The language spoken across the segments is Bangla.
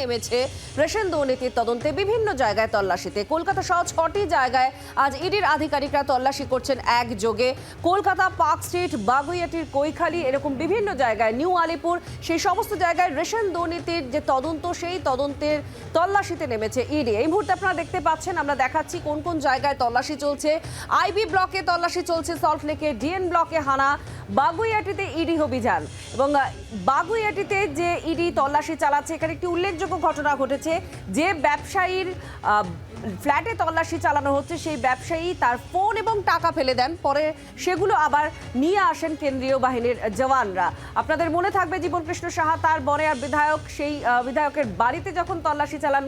নেমেছে রেশন দুর্নীতির তদন্তে বিভিন্ন জায়গায় তল্লাশিতে। কলকাতা সহ ছটি জায়গায় আজ ইডির আধিকারিকরা তল্লাশি করছেন একযোগে। কলকাতা, পার্ক স্ট্রিট, বাগুইয়াটির কৈখালি এরকম বিভিন্ন জায়গায়, নিউ আলিপুর, সেই সমস্ত জায়গায় রেশন দুর্নীতির যে তদন্ত, সেই তদন্তের তল্লাশিতে নেমেছে ইডি। এই মুহূর্তে আপনারা দেখতে পাচ্ছেন, আমরা দেখাচ্ছি কোন কোন জায়গায় তল্লাশি চলছে। আইবি ব্লকে তল্লাশি চলছে সল্টলেকে ডিএন ব্লকে হানা, বাগুইয়াটিতে ইডি অভিযান। এবং বাগুইয়াটিতে যে ইডি তল্লাশি চালাচ্ছে, এখানে একটি উল্লেখযোগ্য ঘটনা ঘটেছে। যে ব্যবসায়ীর ফ্ল্যাটে তল্লাশি চালানো হচ্ছে, সেই ব্যবসায়ী তার ফোন এবং টাকা ফেলে দেন। পরে সেগুলো আবার নিয়ে আসেন কেন্দ্রীয় বাহিনীর জওয়ানরা। আপনাদের মনে থাকবে জীবনকৃষ্ণ সাহা, তার বরে আর বিধায়ক, সেই বিধায়কের বাড়িতে যখন তল্লাশি চালান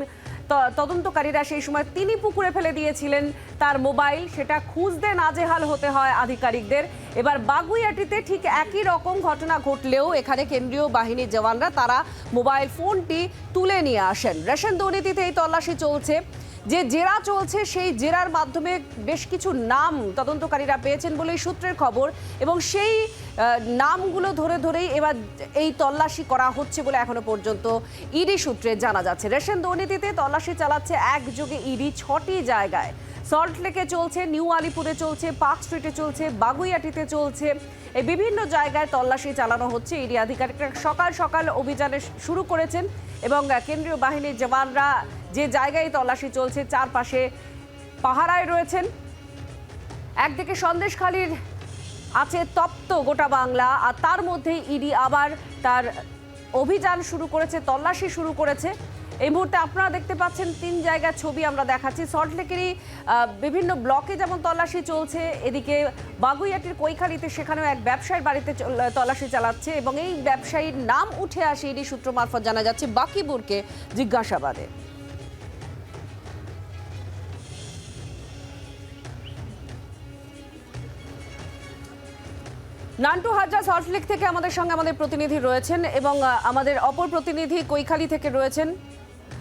তদন্তকারীরা সেই সময় তিনি পুকুরে ফেলে দিয়েছিলেন তার মোবাইল। সেটা খুঁজতে নাজেহাল হতে হয় আধিকারিকদের। এবার বাগুইয়াটিতে ঠিক একই রকম ঘটনা ঘটলেও এখানে কেন্দ্রীয় বাহিনীর জওয়ানরা তারা মোবাইল ফোনটি তুলে নিয়ে আসেন। রেশন দুর্নীতিতে এই তল্লাশি চলছে। যে জেরা চলছে, সেই জেরার মাধ্যমে বেশ কিছু নাম তদন্তকারীরা পেয়েছেন বলেই সূত্রের খবর এবং সেই নামগুলো ধরে ধরেই এবার এই তল্লাশি করা হচ্ছে বলে এখনও পর্যন্ত ইডি সূত্রে জানা যাচ্ছে। রেশন দুর্নীতিতে তল্লাশি চালাচ্ছে একযোগে ইডি ছটি জায়গায়। সল্টলেকে চলছে, নিউ আলিপুরে চলছে, পার্ক স্ট্রিটে চলছে, বাগুইয়াটিতে চলছে। এই বিভিন্ন জায়গায় তল্লাশি চালানো হচ্ছে ইডি আধিকারিকরা। সকাল সকাল অভিযানে শুরু করেছেন এবং কেন্দ্রীয় বাহিনীর জওয়ানরা যে জায়গায় তল্লাশি চলছে, চারপাশে পাহারায় রয়েছেন। একদিকে সন্দেশখালীর আছে তপ্ত গোটা বাংলা, আর তার মধ্যেই ইডি আবার তার অভিযান শুরু করেছে, তল্লাশি শুরু করেছে। এই মুহূর্তে আপনারা দেখতে পাচ্ছেন তিন জায়গার ছবি আমরা দেখাচ্ছি। সল্টলেকেরই বিভিন্ন ব্লকে যেমন তল্লাশি চলছে, এদিকে বাগুইয়াটির কৈখালিতে সেখানেও এক ব্যবসায়ীর বাড়িতে তল্লাশি চালাচ্ছে এবং এই ব্যবসায়ীর নাম উঠে আসে ইডি সূত্র মারফত জানা যাচ্ছে বাকিবুরকে জিজ্ঞাসাবাদে। নান্টু হাজরা সল্টলেক থেকে আমাদের সঙ্গে আমাদের প্রতিনিধি রয়েছেন এবং আমাদের অপর প্রতিনিধি কৈখালি থেকে রয়েছেন।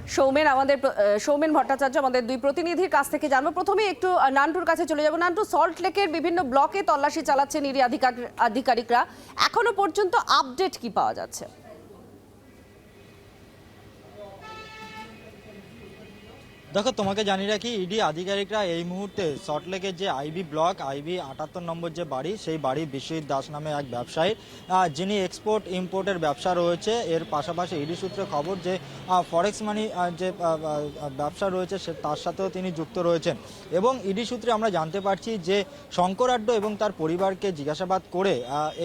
সৌমেন, আমাদের সৌমেন ভট্টাচার্য আমাদের দুই প্রতিনিধির কাছ থেকে জানব। প্রথমে একটু নান্টুর কাছে চলে যাব। নান্টু, সল্ট লেকের বিভিন্ন ব্লকে তল্লাশি চালাচ্ছেন ইডি আধিকার- আধিকারিকরা। এখনও পর্যন্ত আপডেট কি পাওয়া যাচ্ছে? দেখো, তোমাকে জানি রাখি, ইডি আধিকারিকরা এই মুহূর্তে সল্টলেকের যে আইবি ব্লক আইবি আটাত্তর নম্বর যে বাড়ি, সেই বাড়ি বিশ্বজিৎ দাস নামে এক ব্যবসায়ী যিনি এক্সপোর্ট ইম্পোর্টের ব্যবসা রয়েছে। এর পাশাপাশি ইডি সূত্রে খবর যে ফরেক্স মানি যে ব্যবসা রয়েছে, সে তার সাথেও তিনি যুক্ত রয়েছেন। এবং ইডি সূত্রে আমরা জানতে পারছি যে, শঙ্করাড্ড এবং তার পরিবারকে জিজ্ঞাসাবাদ করে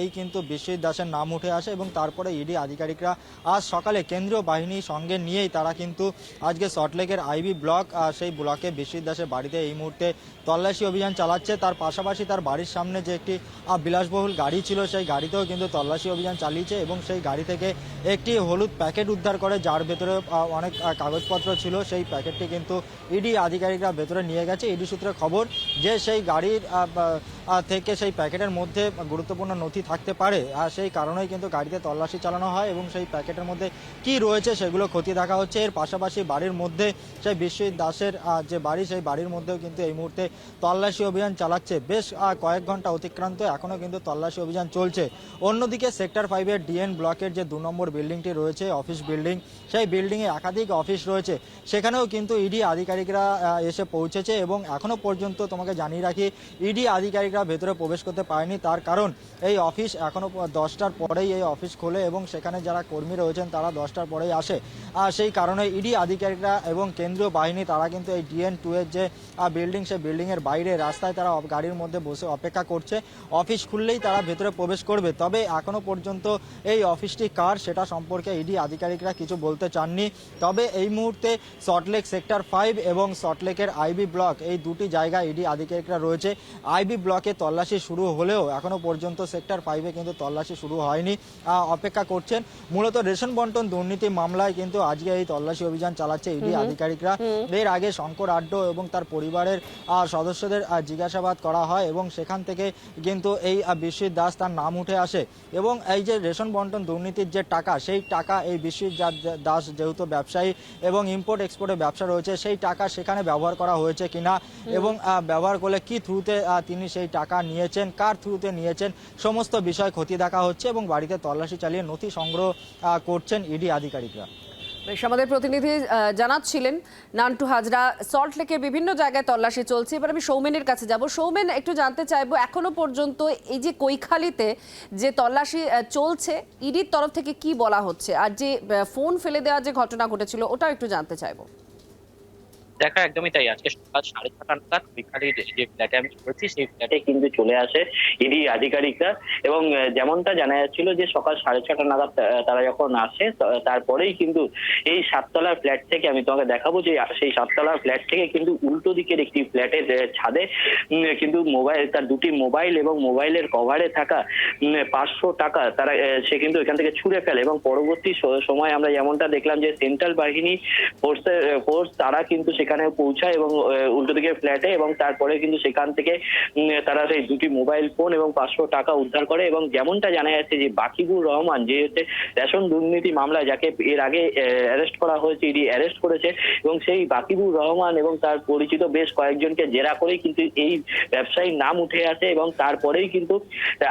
এই কিন্তু বিশ্বজিৎ দাসের নাম উঠে আসে এবং তারপরে ইডি আধিকারিকরা আজ সকালে কেন্দ্রীয় বাহিনী সঙ্গে নিয়েই তারা কিন্তু আজকে সল্টলেকের আইবি ব্লক আহ, সেই ব্লকে বিশ্বজিৎ দাসের বাড়িতে এই মুহূর্তে তল্লাশি অভিযান চালাচ্ছে। তার পাশাপাশি তার বাড়ির সামনে যে একটি বিলাসবহুল গাড়ি ছিল সেই গাড়িতেও কিন্তু তল্লাশি অভিযান চালিয়েছে এবং সেই গাড়ি থেকে একটি হলুদ প্যাকেট উদ্ধার করে যার ভেতরে অনেক কাগজপত্র ছিল সেই প্যাকেটটি কিন্তু ইডি আধিকারিকরা ভেতরে নিয়ে গেছে। ইডি সূত্রে খবর যে সেই গাড়ির থেকে সেই প্যাকেটের মধ্যে গুরুত্বপূর্ণ নথি থাকতে পারে। আর সেই কারণেই কিন্তু গাড়িতে তল্লাশি চালানো হয় এবং সেই প্যাকেটের মধ্যে কি রয়েছে সেগুলো ক্ষতি দেখা হচ্ছে। এর পাশাপাশি বাড়ির মধ্যে সেই বিশ্বজিৎ দাসের যে বাড়ি, সেই বাড়ির মধ্যেও কিন্তু এই মুহূর্তে তল্লাশি অভিযান চালাচ্ছে। বেশ কয়েক ঘণ্টা অতিক্রান্ত এখনও কিন্তু তল্লাশি অভিযান চলছে। অন্যদিকে সেক্টর ফাইভের ডিএন ব্লকের যে দু নম্বর বিল্ডিংটি রয়েছে, অফিস বিল্ডিং, সেই বিল্ডিংয়ে একাধিক অফিস রয়েছে। সেখানেও কিন্তু ইডি আধিকারিকরা এসে পৌঁছেছে এবং এখনও পর্যন্ত তোমাকে জানিয়ে রাখি, ইডি আধিকারিকরা ভেতরে প্রবেশ করতে পারেনি। তার কারণ, এই অফিস এখনও প- দশটার পরেই এই অফিস খোলে এবং সেখানে যারা কর্মী রয়েছেন তারা দশটার পরেই আসে। আর সেই কারণে ইডি আধিকারিকরা এবং কেন্দ্রীয় বাহিনী তারা কিন্তু এই ডিএন টু এর যে বিল্ডিং, সেই বিল্ডিংয়ের বাইরে রাস্তায় তারা গাড়ির মধ্যে বসে অপেক্ষা করছে। অফিস খুললেই তারা ভেতরে প্রবেশ করবে। তবে এখনও পর্যন্ত এই অফিসটি কার সেটা সম্পর্কে ইডি আধিকারিকরা কিছু বলতে চাননি। তবে এই মুহূর্তে সল্টলেক সেক্টর ফাইভ এবং সল্টলেকের আইবি ব্লক এই দুটি জায়গায় ইডি আধিকারিকরা রয়েছে। আইবি ব্লকে তল্লাশি শুরু হলেও এখনও পর্যন্ত সেক্টর ফাইভে কিন্তু তল্লাশি শুরু হয়নি অপেক্ষা করছেন। মূলত রেশন বন্টন দুর্নীতি মামলায় কিন্তু আজকে এই তল্লাশি অভিযান চালাচ্ছে ইডি আধিকারিকরা। এর আগে শঙ্কর আড্ড এবং তার পরিবারের সদস্যদের জিজ্ঞাসাবাদ করা হয় এবং সেখান থেকে কিন্তু এই বিশ্বজিৎ দাস তার নাম উঠে আসে। এবং এই যে রেশন বন্টন দুর্নীতির যে টাকা সেই টাকা এই বিশ্বজিৎ দাস যেহেতু ব্যবসায়ী এবং ইম্পোর্ট এক্সপোর্টের ব্যবসা রয়েছে সেই টাকা সেখানে ব্যবহার করা হয়েছে কিনা এবং ব্যবহার করলে কি থ্রুতে তিনি সেই টাকা নিয়েছেন, কার থ্রুতে নিয়েছেন, সমস্ত বিষয় খতিয়ে দেখা হচ্ছে এবং বাড়িতে তল্লাশি চালিয়ে নথি সংগ্রহ করছেন ইডি আধিকারিকরা। বেশ, আমাদের প্রতিনিধি জানাচ্ছিলেন, নান্টু হাজরা, সল্ট লেকের বিভিন্ন জায়গায় তল্লাশি চলছে। এবার আমি সৌমেনের কাছে যাব। সৌমেন, একটু জানতে চাইব, এখনও পর্যন্ত এই যে কৈখালিতে যে তল্লাশি চলছে, ইডির তরফ থেকে কি বলা হচ্ছে? আর যে ফোন ফেলে দেওয়ার যে ঘটনা ঘটেছিল, ওটাও একটু জানতে চাইব। দেখা একদমই তাই। আজকে সকাল সাড়ে ছটা নাগাদ বিকালের যে ফ্ল্যাটে আমি রয়েছি সেই ফ্ল্যাটে কিন্তু চলে আসে ইডি আধিকারিকরা। এবং যেমনটা জানা যাচ্ছিল যে, সকাল সাড়ে ছটা নাগাদ তারা যখন আসে তারপরেই কিন্তু এই সাততলার ফ্ল্যাট থেকে আমি তোমাকে দেখাবো যে, সেই সাততলার ফ্ল্যাট থেকে কিন্তু উল্টো দিকের একটি ফ্ল্যাটের ছাদে কিন্তু মোবাইল, তার দুটি মোবাইল এবং মোবাইলের কভারে থাকা পাঁচশো টাকা তারা সে কিন্তু এখান থেকে ছুঁড়ে ফেলে। এবং পরবর্তী সময় আমরা যেমনটা দেখলাম যে সেন্ট্রাল বাহিনী ফোর্সের ফোর্স তারা কিন্তু সেখানে পৌঁছায় এবং উল্টো দিকের ফ্ল্যাটে এবং তারপরে কিন্তু সেখান থেকে তারা সেই দুটি মোবাইল ফোন এবং পাঁচশো টাকা উদ্ধার করে এবং যেমনটা জানা যাচ্ছে যে বাকিবুর রহমান যে হচ্ছে রেশন দুর্নীতি মামলা যাকে এর আগে অ্যারেস্ট করা হয়েছে, ইডি অ্যারেস্ট করেছে এবং সেই বাকিবুর রহমান এবং তার পরিচিত বেশ কয়েকজনকে জেরা করেই কিন্তু এই ব্যবসায়ীর নাম উঠে আসে এবং তারপরেই কিন্তু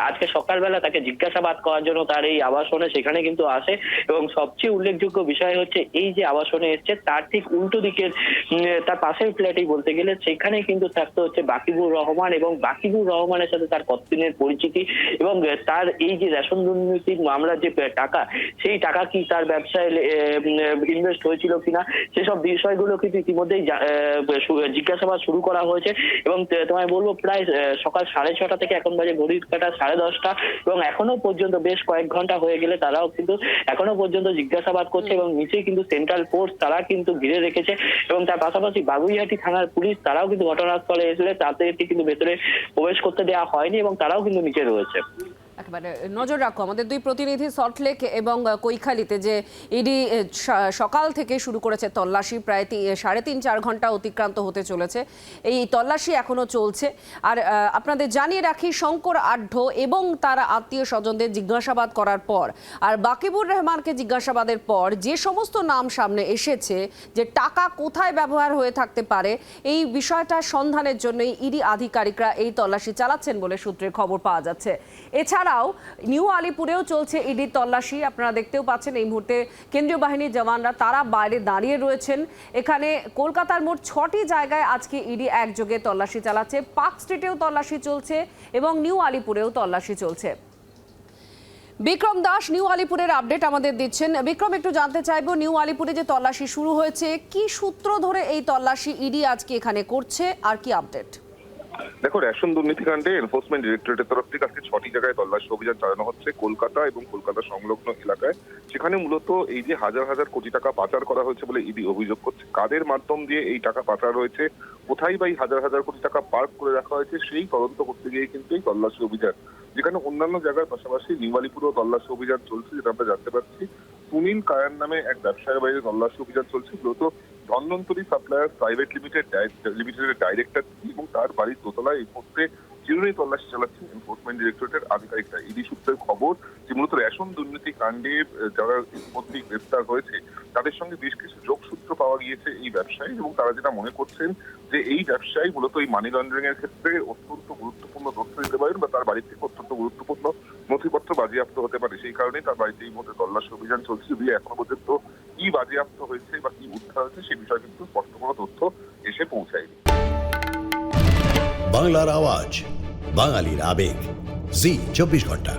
আজকে সকালবেলা তাকে জিজ্ঞাসাবাদ করার জন্য তার এই আবাসনে সেখানে কিন্তু আসে এবং সবচেয়ে উল্লেখযোগ্য বিষয় হচ্ছে, এই যে আবাসনে এসছে, তার ঠিক উল্টো দিকের তার পাশের ফ্ল্যাটেই বলতে গেলে সেখানে কিন্তু থাকতে হচ্ছে বাকিবুর রহমান এবং বাকিবুর রহমানের সাথে তার কতদিনের পরিচিতি এবং তার এই যে রেশন দুর্নীতির মামলার যে টাকা সেই টাকা কি তার ব্যবসায় ইনভেস্ট হয়েছিল কিনা সেসব বিষয়গুলো কিন্তু ইতিমধ্যেই জিজ্ঞাসাবাদ শুরু করা হয়েছে এবং তোমায় বলব প্রায় সকাল সাড়ে ছটা থেকে এখন বাজে ঘড়ির কাটা সাড়ে দশটা এবং এখনও পর্যন্ত বেশ কয়েক ঘণ্টা হয়ে গেলে তারাও কিন্তু এখনও পর্যন্ত জিজ্ঞাসাবাদ করছে এবং নিচে কিন্তু সেন্ট্রাল ফোর্স তারা কিন্তু ঘিরে রেখেছে এবং তার পাশাপাশি বাগুইহাটি থানার পুলিশ তারাও কিন্তু ঘটনাস্থলে এসে তাদেরকে কিন্তু ভেতরে প্রবেশ করতে দেওয়া হয়নি এবং তারাও কিন্তু নিচে রয়েছে। একেবারে নজর রাখো। আমাদের দুই প্রতিনিধি সল্টলেক এবং কৈখালিতে যে ইডি সকাল থেকে শুরু করেছে তল্লাশি, প্রায় সাড়ে তিন চার ঘণ্টা অতিক্রান্ত হতে চলেছে। এই তল্লাশি এখনও চলছে। আর আপনাদের জানিয়ে রাখি, শঙ্কর আঢ্য এবং তার আত্মীয় স্বজনদের জিজ্ঞাসাবাদ করার পর, আর বাকিবুর রহমানকে জিজ্ঞাসাবাদের পর যে সমস্ত নাম সামনে এসেছে, যে টাকা কোথায় ব্যবহার হয়ে থাকতে পারে, এই বিষয়টা সন্ধানের জন্যই ইডি আধিকারিকরা এই তল্লাশি চালাচ্ছেন বলে সূত্রে খবর পাওয়া যাচ্ছে। এছাড়াও নিউ আলিপুরেও চলছে ইডির তল্লাশি। আপনারা দেখতেও পাচ্ছেন এই মুহূর্তে কেন্দ্রীয় বাহিনীর জওয়ানরা তারা বাইরে দাঁড়িয়ে রয়েছেন। এখানে কলকাতার মোট ছটি জায়গায় আজকে ইডি একযোগে তল্লাশি চালাচ্ছে। পার্ক স্ট্রিটেও তল্লাশি চলছে এবং নিউ আলিপুরেও তল্লাশি চলছে। বিক্রম দাস নিউ আলিপুরের আপডেট আমাদের দিচ্ছেন। বিক্রম, একটু জানতে চাইব, নিউ আলিপুরে যে তল্লাশি শুরু হয়েছে, কি সূত্র ধরে এই তল্লাশি ইডি আজকে এখানে করছে, আর কি আপডেট? দেখো, রেশন দুর্নীতিকাণ্ডে এনফোর্সমেন্ট ডিরেক্টরেটের তরফ থেকে আজকে ছটি জায়গায় তল্লাশি অভিযান চালানো হচ্ছে, কলকাতা এবং কলকাতা সংলগ্ন এলাকায়। সেখানে মূলত এই যে হাজার হাজার কোটি টাকা পাচার করা হয়েছে বলে ইডি অভিযোগ করছে। কাদের মাধ্যম দিয়ে এই টাকা পাচার হয়েছে, কোথায় বা এই হাজার হাজার কোটি টাকা পার্ক করে রাখা হয়েছে, সেই তদন্ত করতে গিয়ে কিন্তু এই তল্লাশি অভিযান, যেখানে অন্যান্য জায়গার পাশাপাশি নিউমালিপুরও তল্লাশি অভিযান চলছে, যেটা আমরা জানতে পারছি। সুনীল কায়ার নামে এক ব্যবসায়ের বাইরে তল্লাশি অভিযান চলছে, মূলত ধন্বন্তরী সাপ্লায়ার প্রাইভেট লিমিটেড লিমিটেডের ডাইরেক্টর তিনি এবং তার বাড়ির দোতলায় এই মুহূর্তে চিরুনি তল্লাশি চালাচ্ছেন এনফোর্সমেন্ট ডিরেক্টরেটের আধিকারিকরা। ইডি সূত্রের খবর যে মূলত রেশন দুর্নীতি কাণ্ডে যারা ইতিমধ্যেই গ্রেফতার হয়েছে, তাদের সঙ্গে বেশ কিছু যোগসূত্র পাওয়া গিয়েছে এই ব্যবসায় এবং তারা যেটা মনে করছেন যে এই ব্যবসায় মূলত এই মানি লন্ডারিং এর ক্ষেত্রে অত্যন্ত গুরুত্বপূর্ণ তথ্য দিতে পারেন বা তার বাড়ি থেকে অত্যন্ত গুরুত্বপূর্ণ নথিপত্র বাজেয়াপ্ত হতে পারে। সেই কারণেই তার বাড়িতে এই মুহূর্তে তল্লাশি অভিযান চলছে। যদি এখনও পর্যন্ত কি বাজেয়াপ্ত হয়েছে বা কি উদ্ধার হয়েছে সে বিষয়ে কিন্তু স্পষ্ট কোনো তথ্য এসে পৌঁছায়নি। বাংলার আওয়াজ, বাঙালির আবেগ। জি, চব্বিশ ঘণ্টা।